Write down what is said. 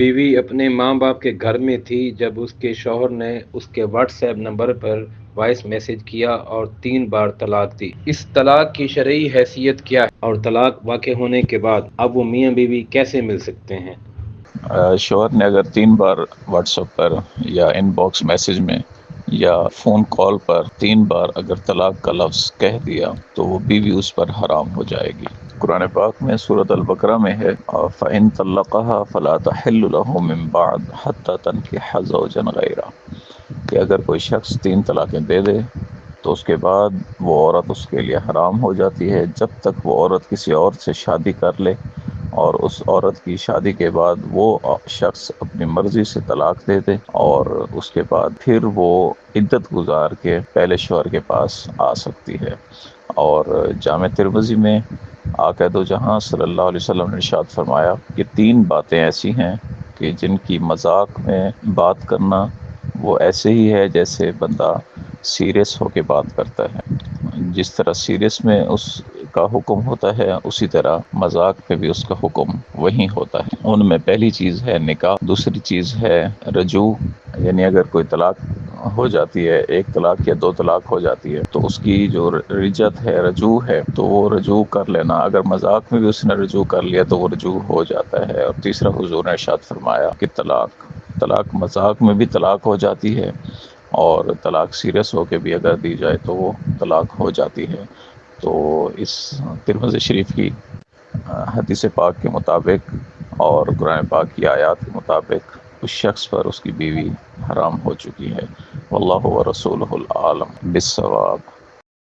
بیوی اپنے ماں باپ کے گھر میں تھی جب اس کے شوہر نے اس کے واٹس ایپ نمبر پر وائس میسج کیا اور تین بار طلاق دی۔ اس طلاق کی شرعی حیثیت کیا ہے اور طلاق واقع ہونے کے بعد اب وہ میاں بیوی کیسے مل سکتے ہیں؟ شوہر نے اگر تین بار واٹس ایپ پر یا ان باکس میسج میں یا فون کال پر تین بار اگر طلاق کا لفظ کہہ دیا تو وہ بیوی اس پر حرام ہو جائے گی۔ قرآن پاک میں صورت البقرہ میں ہے، فَإِن طَلَّقَهَا فَلَا تَحِلُّ لَهُ مِن بَعْد حَتَّى تَنْكِحَ کہ اگر کوئی شخص تین طلاقیں دے دے تو اس کے بعد وہ عورت اس کے لیے حرام ہو جاتی ہے۔ جب تک وہ عورت کسی اور سے شادی کر لے اور اس عورت کی شادی کے بعد وہ شخص اپنی مرضی سے طلاق دے دے اور اس کے بعد پھر وہ عدت گزار کے پہلے شوہر کے پاس آ سکتی ہے۔ اور جامع ترمزی میں عقید و جہاں صلی اللہ علیہ وسلم نے ارشاد فرمایا کہ تین باتیں ایسی ہیں کہ جن کی مذاق میں بات کرنا وہ ایسے ہی ہے جیسے بندہ سیریس ہو کے بات کرتا ہے۔ جس طرح سیریس میں اس کا حکم ہوتا ہے، اسی طرح مذاق پہ بھی اس کا حکم وہی ہوتا ہے۔ ان میں پہلی چیز ہے نکاح، دوسری چیز ہے رجوع۔ یعنی اگر کوئی طلاق ہو جاتی ہے، ایک طلاق یا دو طلاق ہو جاتی ہے، تو اس کی جو رجت ہے، رجوع ہے، تو وہ رجوع کر لینا۔ اگر مذاق میں بھی اس نے رجوع کر لیا، تو وہ رجوع ہو جاتا ہے۔ اور تیسرا حضور نے ارشاد فرمایا کہ طلاق طلاق مذاق میں بھی طلاق ہو جاتی ہے اور طلاق سیریس ہو کے بھی اگر دی جائے تو وہ طلاق ہو جاتی ہے۔ تو اس ترمز شریف کی حدیث پاک کے مطابق اور قرآن پاک کی آیات کے مطابق اس شخص پر اس کی بیوی حرام ہو چکی ہے۔ واللہ و رسول العالم بالصواب۔